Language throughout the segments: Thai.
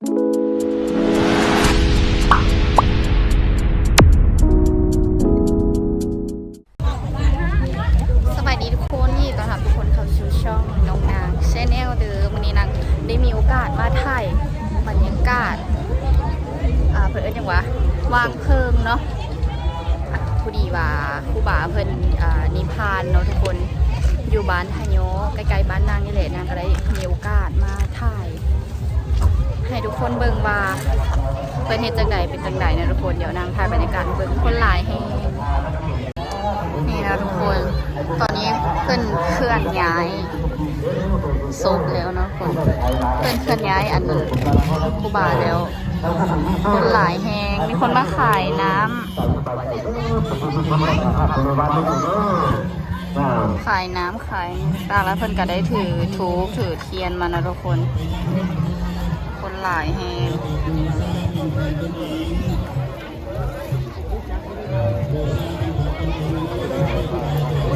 ส ทุกคนเบิ่งว่าเพิ่นเฮ็ดจังใดเป็นจังใดนะทุกคนเดี๋ยวนางถ่ายบรรยากาศเบิ่งคนหลายแฮงนี่นะทุกคน ตอนนี้เพื่อนเคลื่อนย้ายศพแล้วนะคนเพื่อนเคลื่อนย้ายอันคูบาแล้ว คนหลายแหงมีคนมาขายน้ำขายน้ำขายตางแล้วเพื่อนก็ได้ถือทูบถือเทียนมานะทุกคน หลายแหง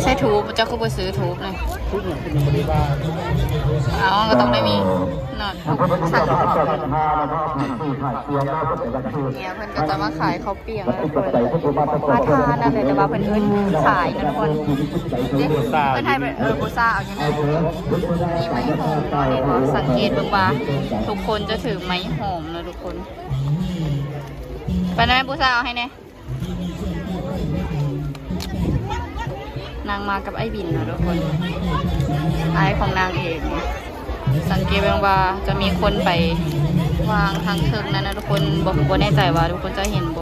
ใช่ทูบเจ้าก็ไปซื้อทูบเลยทุกอย่างเป็นบริวารเอาก็ต้องได้มีหนอดสั่งเนี่ยเพิ่นก็จะมาขายข้าวเปียกนะทุกคนมาทานนั่นเลยแต่ว่าเพิ่นเอิ้นขายนะทุกคนเด็กเพิ่นให้ไปเออบูซ่าเอาจังไงมีไม้หอมเนาะเห็นบ่สังเกตเบิ่งว่าทุกคนจะถือไม้หอมนะทุกคนไปนะบูซ่าเอาให้แน่ นางมากับไอ้บินนะทุกคนไอของนางเอกสังเกตเบิ่งว่าจะมีคนไปวางทางเทิงนั้นนะทุกคนบอกบ่แน่ใจว่าทุกคนจะเห็นโบ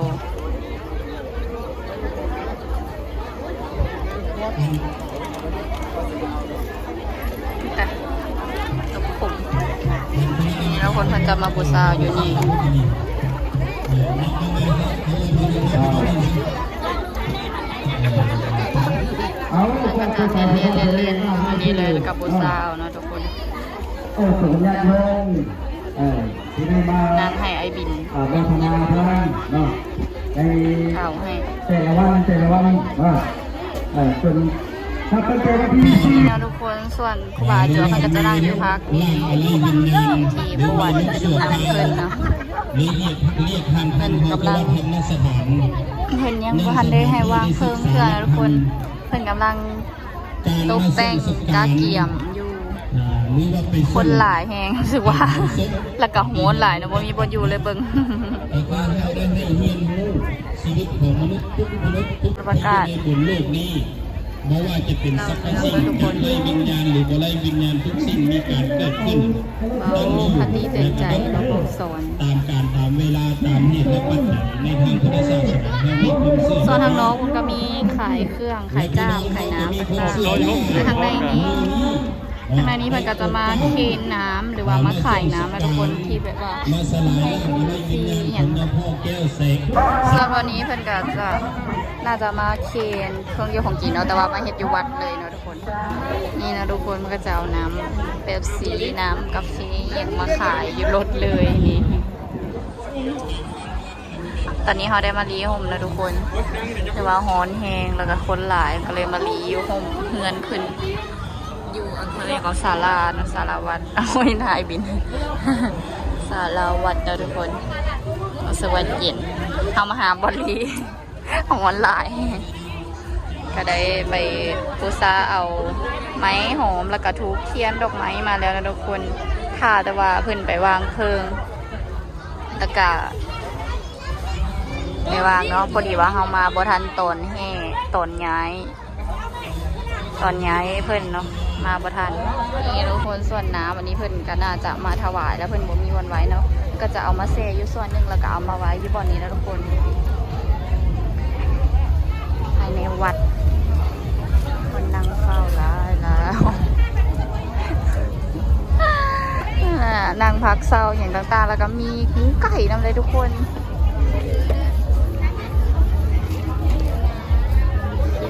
แต่ตกผมนี่แล้วคนเพิ่นจะมาบูชาอยู่นี่ เพิ่นก็จะเรียนเรียนเรียนอยู่นี่เลยกับบูชาเอาเนะทุกคนเออสุญญาโยมเออที่ได้มานางให้ไอบินอ่าบญพนาท่านเนาะในข่าวให้แต่ละวันแต่ละวันว่าเออจนถ้าเป็นเจ้าหน้าที่นี่นะทุกคนส่วนครูบาเจอมันก็จะนั่งอยู่พักนี่ที่บวชอันเพิ่นเนะเรียกเรียกทางพันธุ์กำลังธรรมสถานเพิ่นยังบ่ทันได้ให้วางเพิ่งเพื่อนะทุกคนเพิ่นกำลัง ตกแต่งกาเกียมอยู่อ่าหรือว่าไปคนหลายแฮงรู้สึกว่าแล้วก็โหนหลายนะบ่มีบ่อยู่เลยเบิ่งไอ้การให้ได้ให้เรียนรู้ชีวิตของมนุษย์ทุกมนุษย์ทุกประกาศในบนโลกนี้ไม่ว่าจะเป็นสรรพสิ่งไร้วิญญาณหรือบ่ไร้วิญญาณทุกสิ่งมีการเกิดขึ้นเบาคติเตือนใจเราบอกสอนตามการตาม เวลาตามเหตุและปัจจัยในทางพุทธศาสนาและมีคุณเสื่อส่วนทางน้องมันก็มีขายเครื่องขายจ้ามขายน้ำต่างๆทางในนี้ทางในนี้เพิ่นก็จะมาเคนน้ำหรือว่ามาขายน้ำนะทุกคนที่แบบว่ามาสลายร่างไร้วิญญาณของเจ้าพ่อแก้วเสกส่วนวันนี้เพิ่นก็จะน่าจะมาเคนเครื่องดื่มของกินเนาะแต่ว่ามาเฮ็ดอยู่วัดเลยเนาะทุกคน นี่นะทุกคนมันก็จะเอาน้ำเป๊ปซี่น้ำกาแฟอย่างมาขายอยู่รถเลยนี่ ตอนนี้เขาได้มารีห่มแล้วทุกคน แต่ว่าฮ้อนแหงแล้วก็คนหลายก็เลยมารีอยู่ห่มเฮือนขึ้น อยู่อันเรียกว่าศาลาเนอะศาวัดเอาไว้นายบินศาลาวัดนะทุกคนสวัสดิ์เย็นเอามาหาบอลลีของวันหลายก็ได้ไปปูซาเอาไม้หอมแล้วก็ทูบเทียนดอกไม้มาแล้วนะทุกคนค่ะแต่ว่าเพิ่นไปวางเพลิง แล้วก็ไม่ว่างเนาะพอดีว่าเฮามาบ่ทันตอนแห่ตอนย้าย ตอนย้ายเพิ่นเนาะมาบ่ทันนี่ทุกคนส่วนน้ำอันนี้เพิ่นก็น่าจะมาถวายแล้วเพิ่นบ่มีวันไว้เนาะก็จะเอามาเซอยู่ส่วนหนึ่งแล้วก็เอามาไว้อยู่บ่อนนี้แล้วทุกคนภายในวัด คนนั่งเฝ้าร้าย แล้วอ่างพักเศร้าอย่างต่างๆ แล้วก็มีหมูไก่นำเลยทุกคน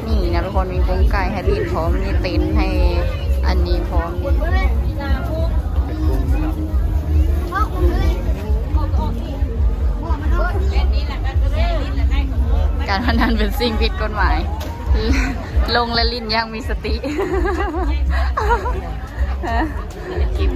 นี่นะทุกคนมีกุ้งไก่ให้รีดพร้อมมีเต็นท์ให้อันนี้พร้อมการพนันเป็นสิ่งผิดกฎหมาย ลงและลิ้นยังมีสติกิม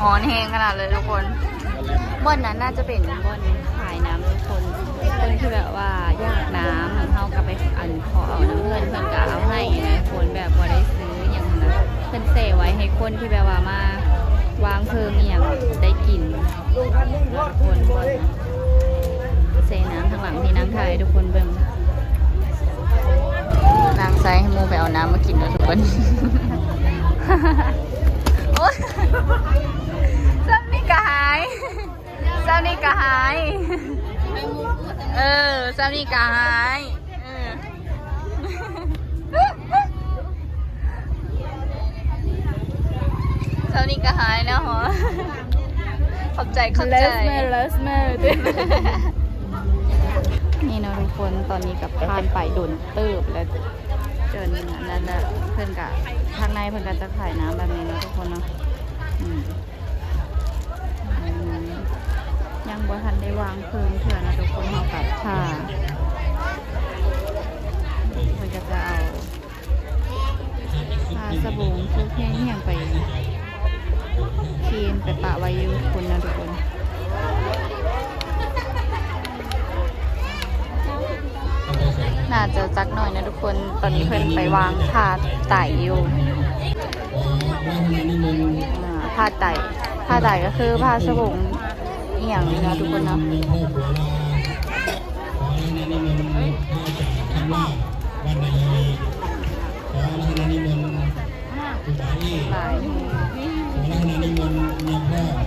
ห้อหอนแห้งขนาดเลยทุกคนก็เล่มบ่อนนั้นน่าจะเป็นบ่อนขายน้ำทุกคนคนที่แบบว่าอยากน้ำเขาก็ไปอันขอเอาน้ำเพื่อนเพื่อนก็เอาให้นะคนแบบว่าได้ซื้ออย่างนั้นนะเพื่อนเซไว้ให้คนที่แบบว่ามาวางเพลิงอหย่างได้กินทุกคนบ่อนเซน้ำทางหลังที่นั่งถ่ายทุกคนเบิ่งนางไซให้หมูไปเอาน้ำมากินแล้วทุกคน อซ้ำนี่ก็หายเออซ้ำนี่ก็หายนะหรอขอบใจขอบใจนี่เนาะทุกคนตอนนี้กับผ่านไปโดนเติบแล้วเจอนั่นแหละเพื่อนกะทางในเพื่อนกันจะขายน้ำแบบนี้เนาะทุกคนเนาะอืมอืม ยังบ่ทันได้วางเพลิงเถื่อนนะทุกคนเฮากับท่าเพื่อนก็จะเอาผ้าสบู่ทุกแห้งเหี่ยงไปคีนไปปะไว้อยู่คุณนะทุกคนน่าจะจักหน่อยนะทุกคนตอนนี้เพิ่นไปวางผ้าไต่อยู่ผ้าไต่ผ้าไต่ก็คือผ้าสบง อียงนี่นะทุกคนนะมีโภคเห้นิมนต์ข้าจากคำว่าวันใดขอให้นิมนต์ผู้ใดหลายขอให้นิมนต์เมียพ่อของ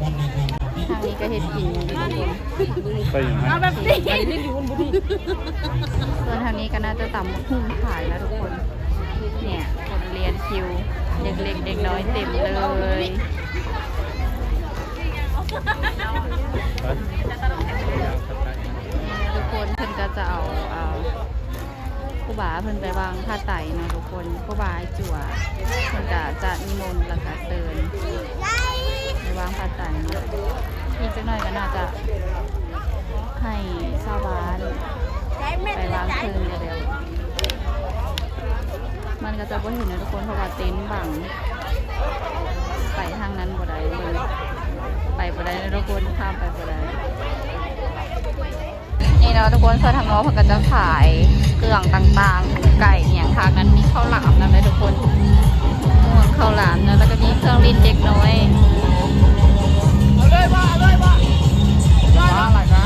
วันใดคำที่ทางนี้ก็เฮ็ดกินอยู่ทุกคนไปอย่างนั้นส่วนทางนี้ก็น่าจะตำหุ่งขายแล้วทุกคน เนี่ยคนเรียนคิว เด็กเล็กเด็กน้อยเต็มเลย ทุกคนเพิ่นก็จะเอาเอาผู้บาเพิ่นไปวางผ้าไตรเนาะทุกคนผู้บาจั่วเพิ่นก็จะนิมนต์แล้วก็เตือนไปวางผ้าไตรเนาะอีกจักหน่อยก็น่าจะให้ชาวบ้านไปวางคืนเร็วมันก็จะบ่เห็นนะทุกคนเพราะว่าเต็นท์บังไปทางนั้นบ่ได้เลย ไปบ่ได้นะทุกคนข้ามไปบ่ได้นี่เนาะทุกคนเพื่อทางน้องเพื่อนก็จะขายเครื่องต่างๆไก่เนี่ยทางนั้นมีข้าวหลามนะเลยทุกคนม่วข้าวหลามนะแล้วก็มีเครื่องลิ้นเด็กน้อยว่าอะไรนะ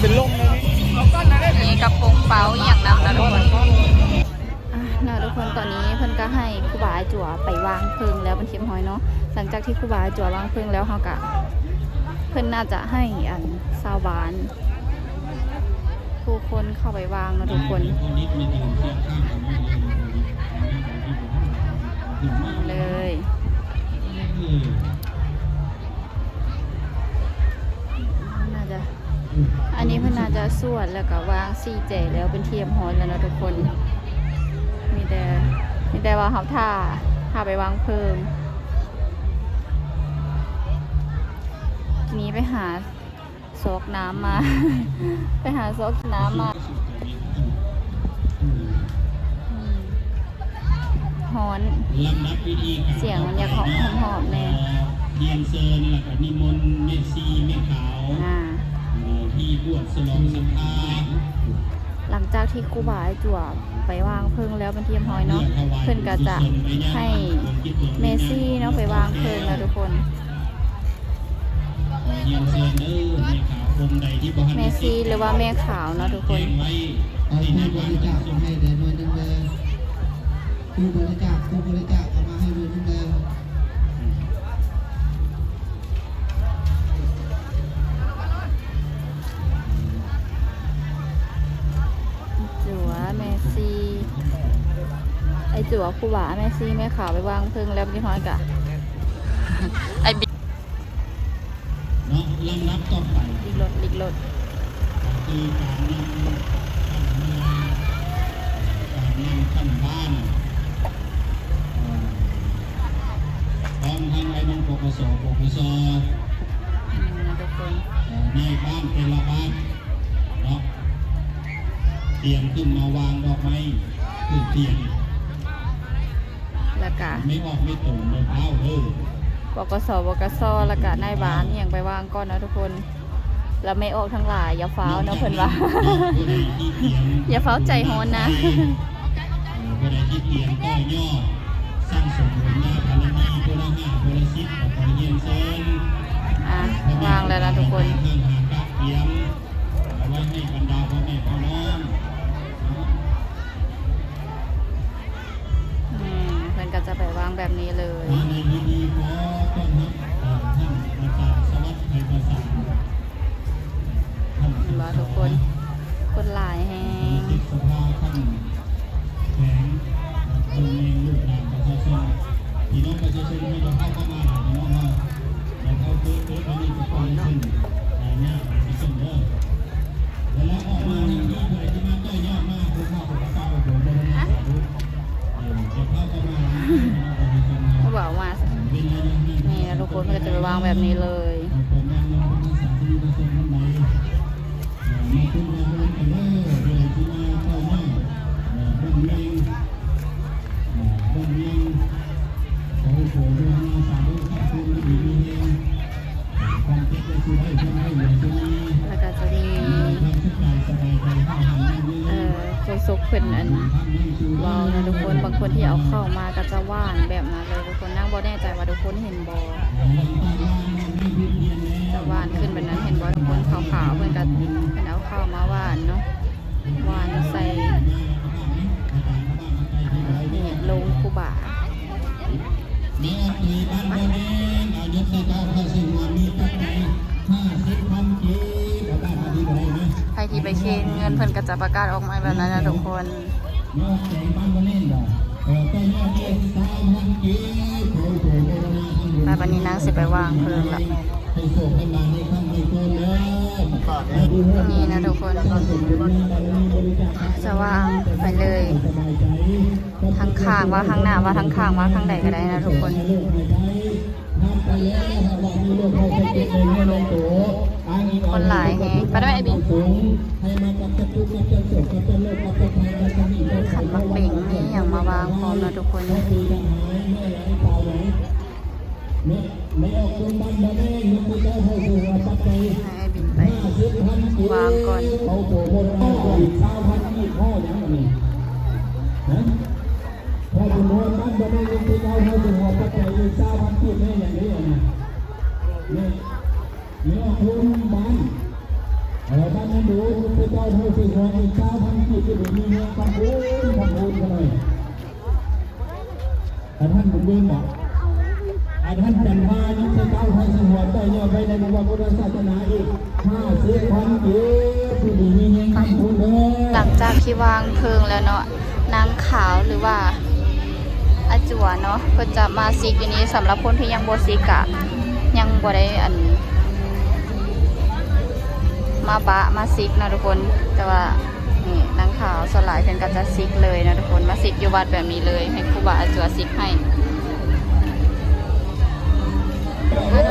เป็นลมเลยนี่กระปงป ที่ครูบาจั่ววางเพลิงแล้วเขาก็เพื่นน่าจะให้อันซาวบานผู้คนเข้าไปวางนะทุกคนเสียงข้างของมันเลยน่าจะอันนี้เพื่นน่าจะสวดแล้วก็วางซีเจแล้วเป็นเทียมฮอนแล้วนะทุกคน มีแต่มีแต่ว่าเขาท่าท่าไปวางเพิ่ม ทีนี้ไปหาซอกน้ำมา ไปหาซอกน้ำมาอืมฮ้อนลำดับวิธีการเสียงมันอยากหอมหอมๆแน่เรียนเซินแล้วก็นิมนต์เมสซีเมขาวอ่าเอ่อที่บวชสลองสัมภาษณ์หลังจากที่ครูบาไอ้จั่วไปวางเพลิงแล้วเป็นเทียมห้อยเนาะเพิ่นก็จะให้เมซี่เนาะไปวางเพลิงแล้วทุกคนขอ เรียนเซินเด้อเมขาวองค์ใดที่บ่ทันเมได้ซี่หรือว่าแม่ขาวเนาะทุกคน แจ้งไว้เอาที่ในผู้บบ้านริจาคส่งให้ได้หน่วยหนึงเลยผู้บริจาคผู้บริจาคเอามาให้หน่วยหนึงเลยจั่วเมซี่ไอ้จั่วครูบาเมซี่แม่ขาวไปวางเพลิงแล้วเป็นห้อยกะ ไอ้บิ๊ ต่อไปลิกรถลิกรถคือการนำขั้นเมืองการนำขั้นบ้านเอ่อพร้อมทั้งไอ้น้องปปสปปสทุกคนในบ้านแต่ละบ้านเนาะเตรียมขึ้นมาวางดอกไม้คือเตรียมแล้วก็ไม่ออกไม่ตรงเลยเท้าเด้อ บกสบกสแล้วก็นายบ้านอย่างไปวางก่อนนะทุกคนแล้วไม่ออกทั้งหลาย อย่าฟ้าวนะเพิ่อนว่า อย่าฟ้าวใจฮ้อนนะผู้ใดที่เตียมก็ย่อสร้างสมบูรณ์บารมีผู้ละห้าผู้ละสิบขอเยียนเซนอะวางแล้วนะทุกคนเตรียมไว้ให้บรรดา ซกเพิ่นอันว้านะทุกคนบางคนที่เอาเข้ามาก็จะว่านแบบนั้นเลยทุกคนนั่งบ่แน่ใจว่าทุกคนเห็นบ่จะว่านขึ้นแบบนั้นเห็นบ่ทุกคนขาวๆเพิ่นก็เพิ่นเอาเข้ามาว่านเนาะว่านใส่นี่ลงครูบาแม่ตีบ้านแม่แม่อายุสิบเก้าเข้าสิบหัวมีปั ที่ไปเคนเงินเพิ่นก็จะประกาศออกมาแบบนั้นนะทุกคนมาวันนี้นางสิไปว่างเพิ่มละนี่นะทุกคนจะว่างไปเลยทั้งข้างว่าทั้งหน้าว่าทั้งข้างว่าทั้งใดก็ได้นะทุกคนคนหลายแฮะไปได้ไหมไอบี ขันมักเบ่งนี่อย่างมาวางพร้อมนะทุกคนก็คือทหารเมื่อไหร่ตายไหนเมื่อไม่ออกคนบ้านบ้านเองมันไม่ได้ให้ดูว่าปัจจัยให้ไอ้บินไปห้าสิบพันกีวางก่อนเขาโผล่บนพ่ออีกสามพันกีพ่ออย่างนี้นะพอคุณโดนบ้านบ้านเองที่เขาให้ดูว่าปัจจัยอีกสามพันกีแม่อย่างนี้นะเนี่ยเนี่ยคุณ บ้านเออบ้านนั้นดูพระเจ้าให้สิ่งของอีกเก้าพันกีที่มีเงินทำบุญทำบุญกันเลยแต่ท่านบุญเงินบอกอาท่านจันทายุทธเจ้าให้สิ่งของได้ยอดไปในบวรพุทธศาสนาอีกห้าสิบพันกีที่มีเงินทำบุญเลยหลังจากที่วางเพลิงแล้วเนาะนางขาวหรือว่าอาจัวเนาะเพิ่นจะมาซิกอยู่นี้สำหรับคนที่ยังบ่ซิกอะยังบ่ได้อัน มาบะมาซิกนะทุกคนแต่ว่านี่นางขาวสลายเพิ่นก็จะซิกเลยนะทุกคนมาซิกอยู่วัดแบบนี้เลย ให้ครูบาอาจัวซิกให้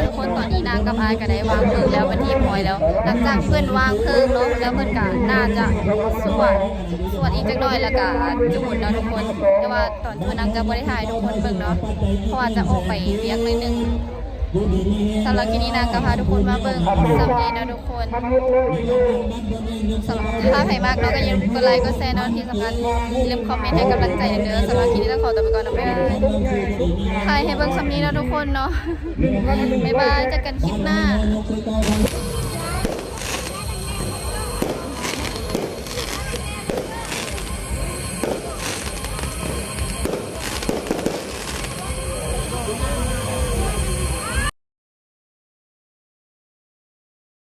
ทุกคนตอนนี้นางกับอายก็ได้วางเพลิงแล้ววันที่พอยแล้ว หลังจากเพื่อนวางเพลิงเนาะแล้วเพื่อนก็น่าจะสวดสวดอีกจักหน่อยแล้วก็จูดเนาะทุกคน แต่ว่าตอนเพื่อนนังจะบ่ได้ถ่ายทุกคนเบิ่งเนาะเพราะว่าจะออกไปเวียงนิดนึง สำหรับกินนี้นางก็พาทุกคนมาเบิ่งสำนีเนาะทุกคนสำหรับถ้าใครมากเราก็อย่าลืมกดไลค์กดแชร์เนาะที่สำคัญอย่าลืมคอมเมนต์ให้กำลังใจเด้อสำหรับคลิปนี้ต้องขอตัวไปก่อนนะบ๊ายบายใครให้เบิ่งสำนี้นะทุกคนเนาะบ๊ายบายเจอกันคลิปหน้า